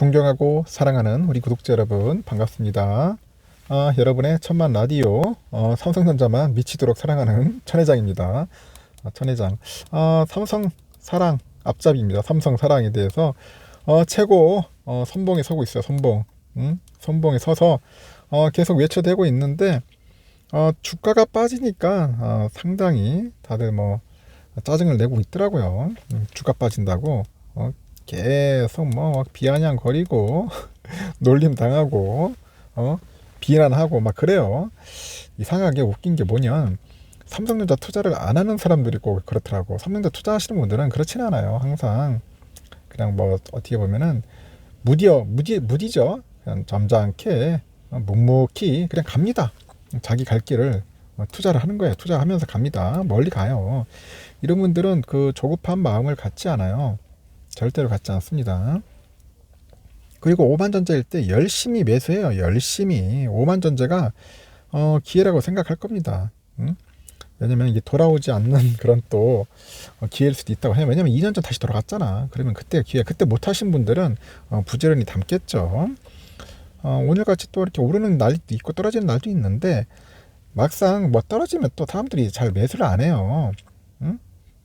존경하고 사랑하는 우리 구독자 여러분 반갑습니다. 아, 여러분의 천만 라디오 어, 삼성전자만 미치도록 사랑하는 천회장입니다. 아, 천회장 아, 삼성 사랑 앞잡이입니다. 삼성 사랑에 대해서 어, 최고 어, 선봉에 서고 있어요. 선봉 음? 선봉에 서서 어, 계속 외쳐대고 있는데 어, 주가가 빠지니까 어, 상당히 다들 뭐 짜증을 내고 있더라고요. 음, 주가 빠진다고 어, 계속 뭐 비아냥거리고 놀림 당하고 어 비난하고 막 그래요. 이상하게 웃긴 게 뭐냐 삼성전자 투자를 안 하는 사람들이 꼭 그렇더라고. 삼성전자 투자하시는 분들은 그렇진 않아요. 항상 그냥 뭐 어떻게 보면은 무디어 무디 무디죠. 그냥 점잖게 어, 묵묵히 그냥 갑니다. 자기 갈 길을 어, 투자를 하는 거예요. 투자하면서 갑니다. 멀리 가요. 이런 분들은 그 조급한 마음을 갖지 않아요. 절대로 갖지 않습니다. 그리고 오만전제일 때 열심히 매수해요. 열심히 오만전제가 어, 기회라고 생각할 겁니다. 응? 왜냐면 이게 돌아오지 않는 그런 또 어, 기회일 수도 있다고 해요. 왜냐면 2년 전 다시 돌아갔잖아. 그러면 그때 기회, 그때 못 하신 분들은 어, 부지런히 담겠죠. 어, 오늘같이 또 이렇게 오르는 날도 있고 떨어지는 날도 있는데 막상 뭐 떨어지면 또 사람들이 잘 매수를 안 해요. 응?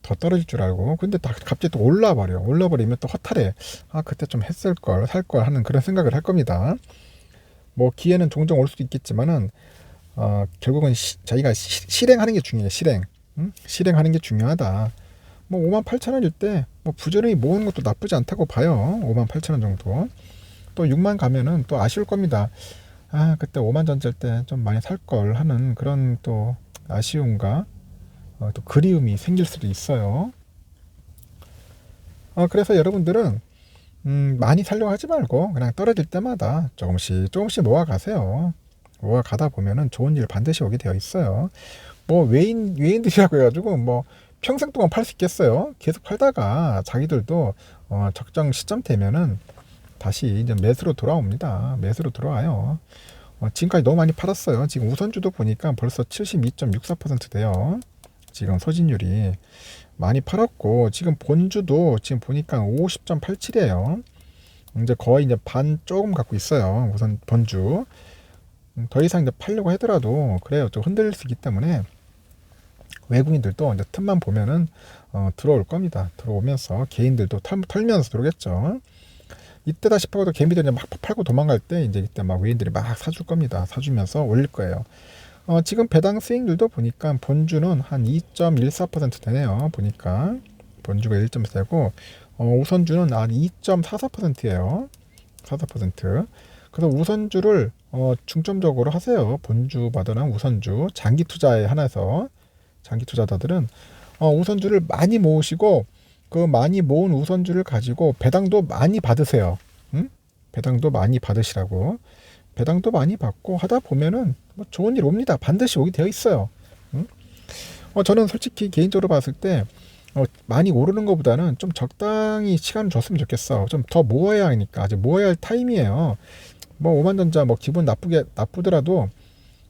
더 떨어질 줄 알고. 근데 다 갑자기 또 올라버려. 올라버리면 또 허탈해. 아 그때 좀 했을 걸 살 걸 하는 그런 생각을 할 겁니다. 뭐 기회는 종종 올 수도 있겠지만은 어, 결국은 시, 자기가 시, 실행하는 게 중요해 실행. 응? 실행하는 게 중요하다. 뭐 5만 8천 원일 때 뭐 부지런히 모으는 것도 나쁘지 않다고 봐요. 5만 8천 원 정도. 또 6만 가면은 또 아쉬울 겁니다. 아 그때 5만 전절 때좀 많이 살 걸 하는 그런 또 아쉬움과 어, 또 그리움이 생길 수도 있어요. 어, 그래서 여러분들은 음, 많이 살려고 하지 말고 그냥 떨어질 때마다 조금씩 조금씩 모아 가세요. 모아 가다 보면은 좋은 일 반드시 오게 되어 있어요. 뭐 외인 외인들이라고 해가지고 뭐 평생 동안 팔 수 있겠어요. 계속 팔다가 자기들도 어, 적정 시점 되면은 다시 이제 매수로 돌아옵니다. 매수로 돌아와요. 어, 지금까지 너무 많이 팔았어요. 지금 우선주도 보니까 벌써 72.64% 돼요. 지금 소진율이 많이 팔았고 지금 본주도 지금 보니까 50.87이에요. 이제 거의 이제 반 조금 갖고 있어요. 우선 본주 음, 더 이상 이제 팔려고 하더라도 그래요. 좀 흔들릴 수 있기 때문에 외국인들도 이제 틈만 보면은 어, 들어올 겁니다. 들어오면서 개인들도 털, 털면서 들어오겠죠. 이때다 싶어도 개미들이 막 팔고 도망갈 때 이제 이때 막 외인들이 막 사줄 겁니다. 사주면서 올릴 거예요. 어, 지금 배당 수익률도 보니까 본주는 한 2.14% 되네요. 보니까 본주가 1.4고 어, 우선주는 한 2.44%예요. 44%. 그래서 우선주를 어, 중점적으로 하세요. 본주 받아난 우선주 장기 투자에 하나서 장기 투자자들은 어, 우선주를 많이 모으시고 그 많이 모은 우선주를 가지고 배당도 많이 받으세요. 응? 배당도 많이 받으시라고. 배당도 많이 받고 하다 보면은 뭐 좋은 일 옵니다. 반드시 오게 되어 있어요. 응? 어, 저는 솔직히 개인적으로 봤을 때 어, 많이 오르는 것보다는 좀 적당히 시간을 줬으면 좋겠어. 좀 더 모아야 하니까 아직 모아야 할 타임이에요. 뭐 오만전자 뭐 기분 나쁘게 나쁘더라도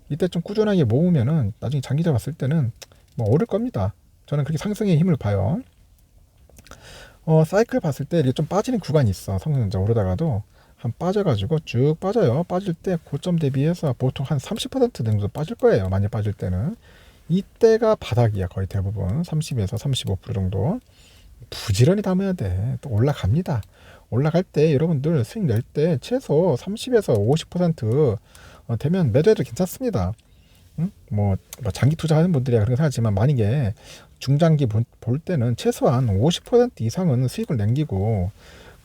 이때 좀 꾸준하게 모으면은 나중에 장기적 봤을 때는 뭐 오를 겁니다. 저는 그렇게 상승의 힘을 봐요. 어, 사이클 봤을 때 이게 좀 빠지는 구간이 있어. 성전자 오르다가도 한 빠져가지고 쭉 빠져요. 빠질 때 고점 대비해서 보통 한 30% 정도 빠질 거예요. 많이 빠질 때는. 이때가 바닥이야. 거의 대부분. 30에서 35% 정도. 부지런히 담아야 돼. 또 올라갑니다. 올라갈 때 여러분들 수익 낼 때 최소 30에서 50% 어, 되면 매도해도 괜찮습니다. 응? 뭐, 뭐 장기 투자하는 분들이야 그런 생각하지만 만약에 중장기 볼 때는 최소한 50% 이상은 수익을 남기고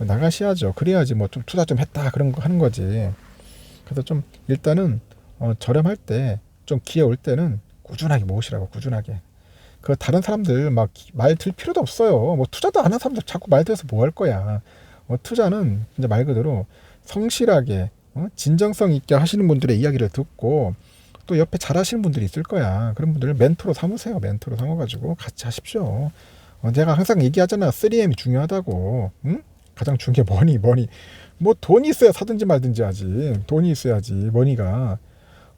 나가셔야죠. 그래야지 뭐 좀 투자 좀 했다 그런 거 하는 거지. 그래서 좀 일단은 어, 저렴할 때 좀 기회 올 때는 꾸준하게 모으시라고 꾸준하게. 그 다른 사람들 막 말 들 필요도 없어요. 뭐 투자도 안 하는 사람들 자꾸 말 들어서 뭐 할 거야. 어, 투자는 이제 말 그대로 성실하게 어? 진정성 있게 하시는 분들의 이야기를 듣고 또 옆에 잘하시는 분들이 있을 거야. 그런 분들을 멘토로 삼으세요. 멘토로 삼아가지고 같이 하십시오. 어, 제가 항상 얘기하잖아. 3M이 중요하다고. 응? 가장 중요한 게 머니, 머니. 뭐 돈이 있어야 사든지 말든지 하지. 돈이 있어야지. 머니가.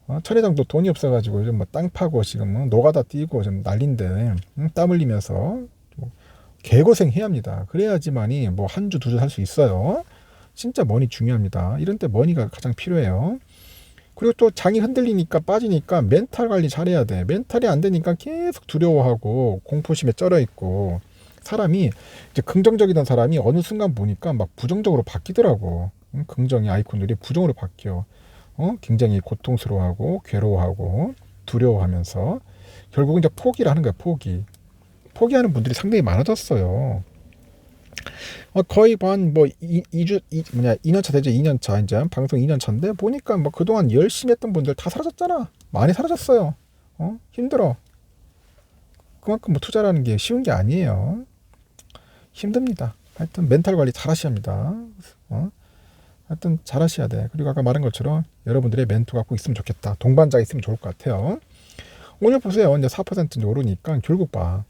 어, 천혜장도 돈이 없어가지고 요즘 뭐 땅 파고 지금 뭐 노가다 뛰고 좀 난린데 응? 땀 흘리면서 뭐 개고생 해야 합니다. 그래야지만이 뭐 한 주 두 주 살 수 있어요. 진짜 머니 중요합니다. 이런 때 머니가 가장 필요해요. 그리고 또 장이 흔들리니까 빠지니까 멘탈 관리 잘해야 돼. 멘탈이 안 되니까 계속 두려워하고 공포심에 쩔어 있고 사람이 이제 긍정적이던 사람이 어느 순간 보니까 막 부정적으로 바뀌더라고. 응? 긍정의 아이콘들이 부정으로 바뀌어. 어? 굉장히 고통스러워하고 괴로워하고 두려워하면서 결국은 이제 포기를 하는 거야. 포기. 포기하는 분들이 상당히 많아졌어요. 어, 거의 한뭐 2주 이, 뭐냐 2년차 되죠 2년차 이제 방송 2년차인데 보니까 뭐 그동안 열심히 했던 분들 다 사라졌잖아 많이 사라졌어요 어 힘들어 그만큼 뭐 투자라는 게 쉬운 게 아니에요 힘듭니다. 하여튼 멘탈 관리 잘 하셔야 합니다. 어? 하여튼 잘 하셔야 돼. 그리고 아까 말한 것처럼 여러분들의 멘토가 꼭 있으면 좋겠다. 동반자가 있으면 좋을 것 같아요. 오늘 보세요. 이제 4% 이제 오르니까 결국 봐.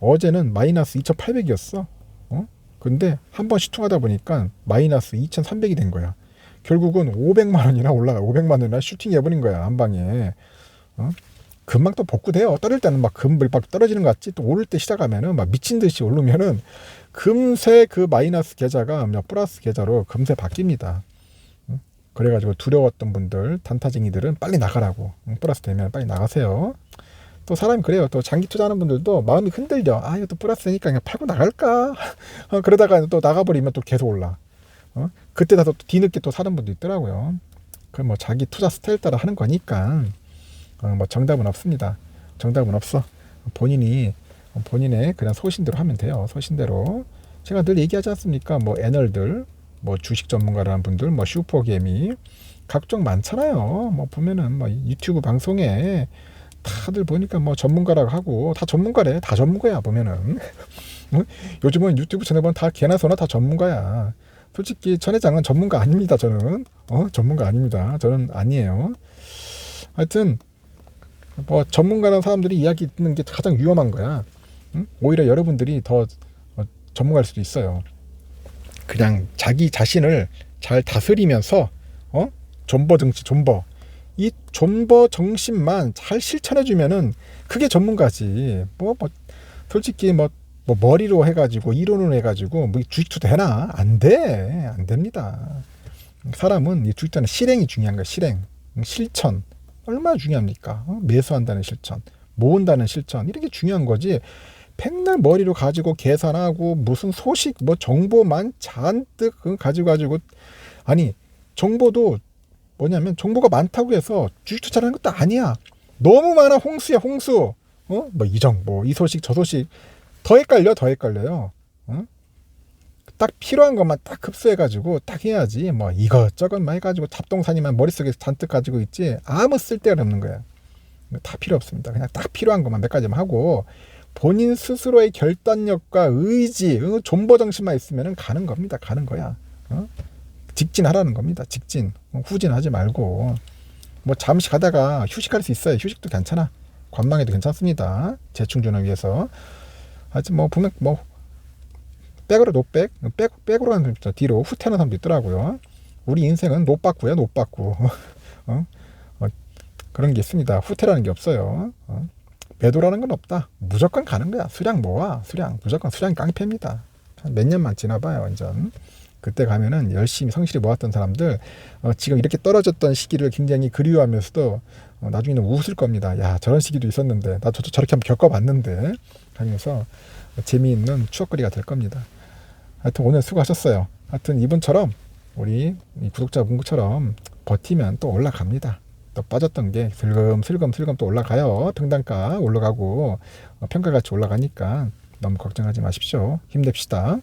어제는 마이너스 2800이었어. 어? 근데 한 번 시퉁하다 보니까 마이너스 2,300이 된 거야. 결국은 500만 원이나 올라가 500만 원이나 슈팅 해버린 거야 한 방에. 어? 금방 또 복구돼요. 떨릴 때는 막 금방 떨어지는 것 같지. 또 오를 때 시작하면은 막 미친 듯이 오르면은 금세 그 마이너스 계좌가 플러스 계좌로 금세 바뀝니다. 어? 그래가지고 두려웠던 분들, 단타쟁이들은 빨리 나가라고. 플러스 되면 빨리 나가세요. 또 사람이 그래요. 또 장기 투자하는 분들도 마음이 흔들려. 아, 이거 또 플러스니까 그냥 팔고 나갈까? 어, 그러다가 또 나가버리면 또 계속 올라. 어? 그때 다또 뒤늦게 또 사는 분도 있더라고요. 그뭐 자기 투자 스타일 따라 하는 거니까 어, 뭐 정답은 없습니다. 정답은 없어. 본인이 본인의 그냥 소신대로 하면 돼요. 소신대로. 제가 늘 얘기하지 않습니까? 뭐 애널들, 뭐 주식 전문가라는 분들, 뭐 슈퍼개미 각종 많잖아요. 뭐 보면은 뭐 유튜브 방송에 다들 보니까 뭐 전문가라고 하고 다 전문가래 다 전문가야 보면은 어? 요즘은 유튜브 채널 보면 다 개나 소나 다 전문가야 솔직히 전 회장은 전문가 아닙니다 저는 어 전문가 아닙니다 저는 아니에요 하여튼 뭐 전문가라는 사람들이 이야기 듣는 게 가장 위험한 거야 응? 오히려 여러분들이 더 어, 전문가일 수도 있어요 그냥 자기 자신을 잘 다스리면서 어 존버 정치 존버 이 존버 정신만 잘 실천해 주면은 그게 전문가지. 뭐, 뭐 솔직히 뭐, 뭐 머리로 해 가지고 이론으로 해 가지고 뭐 주식도 되나? 안 돼, 안 됩니다. 사람은 이 주식자는 실행이 중요한 거야. 실행, 실천 얼마나 중요합니까? 어? 매수한다는 실천, 모은다는 실천 이렇게 중요한 거지. 맨날 머리로 가지고 계산하고 무슨 소식 뭐 정보만 잔뜩 가지고 가지고 아니 정보도 뭐냐면 정보가 많다고 해서 주식 투자하는 것도 아니야. 너무 많아 홍수야 홍수. 어? 뭐 이 정보, 이 소식, 저 소식 더 헷갈려, 더 헷갈려요. 어? 딱 필요한 것만 딱 흡수해가지고 딱 해야지. 뭐 이것저것 만 해가지고 잡동사니만 머릿속에 잔뜩 가지고 있지 아무 쓸데가 없는 거야. 다 필요 없습니다. 그냥 딱 필요한 것만 몇 가지만 하고 본인 스스로의 결단력과 의지, 어? 존버 정신만 있으면 가는 겁니다. 가는 거야. 어? 직진하라는 겁니다. 직진. 어, 후진하지 말고 뭐 잠시 가다가 휴식할 수 있어요. 휴식도 괜찮아. 관망해도 괜찮습니다. 재충전을 위해서. 하여튼 뭐 보면 뭐 백으로 노백, 백 백으로 가는 사람 뒤로 후퇴하는 사람도 있더라고요. 우리 인생은 노빠꾸야 노빠꾸. 어? 어, 그런 게 있습니다. 후퇴라는 게 없어요. 어? 매도라는 건 없다. 무조건 가는 거야. 수량 모아. 수량. 무조건 수량 깡패입니다. 몇 년만 지나봐요. 완전. 그때 가면은 열심히 성실히 모았던 사람들 어, 지금 이렇게 떨어졌던 시기를 굉장히 그리워하면서도 어, 나중에는 웃을 겁니다. 야 저런 시기도 있었는데 나 저, 저렇게 한번 겪어봤는데 하면서 재미있는 추억거리가 될 겁니다. 하여튼 오늘 수고하셨어요. 하여튼 이분처럼 우리 구독자분처럼 버티면 또 올라갑니다. 또 빠졌던 게 슬금슬금 슬금 또 올라가요. 평단가 올라가고 어, 평가가치 올라가니까 너무 걱정하지 마십시오. 힘냅시다.